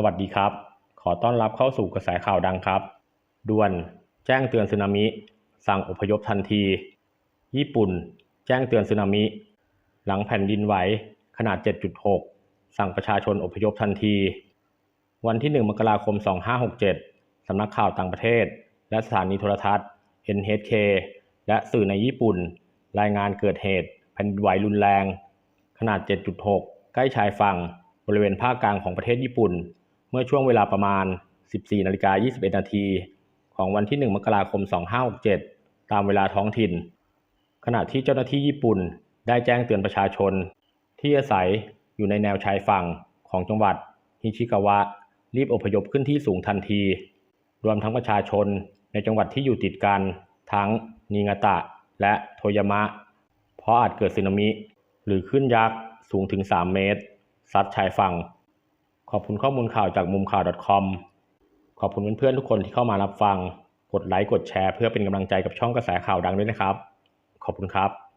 สวัสดีครับ ขอต้อนรับเข้าสู่กระแสข่าวดังครับ ด่วน แจ้งเตือนสึนามิ สั่งอพยพทันที ญี่ปุ่น แจ้งเตือนสึนามิ หลังแผ่นดินไหว ขนาด 7.6 สั่งประชาชนอพยพทันที วันที่ 1 มกราคม 2567 สำนักข่าวต่างประเทศ และสถานีโทรทัศน์ NHK และสื่อในญี่ปุ่น รายงานเกิดเหตุแผ่นดินไหวรุนแรง ขนาด 7.6 ใกล้ชายฝั่งบริเวณภาคกลางของประเทศญี่ปุ่น เมื่อช่วงเวลาประมาณ 14นาฬิกา21นาทีของวันที่ 1 มกราคม 2567 ตามเวลาท้องถิ่น ขณะที่เจ้าหน้าที่ญี่ปุ่นได้แจ้งเตือนประชาชน ที่อาศัยอยู่ในแนวชายฝั่งของจังหวัดฮิชิกาวะ รีบอพยพขึ้นที่สูงทันที รวมทั้งประชาชนในจังหวัดที่อยู่ติดกัน ทั้งนิงาตะและโทยามะ เพราะอาจเกิดสึนามิ หรือคลื่นยักษ์สูงถึง 3 เมตร ซัดชายฝั่ง ขอบคุณข้อมูลข่าวจากมุมข่าว .com ขอบคุณเพื่อนๆทุกคนที่เข้ามารับฟัง กดไลค์ กดแชร์ เพื่อเป็นกำลังใจกับช่องกระแสข่าวดังด้วยนะครับ ขอบคุณครับ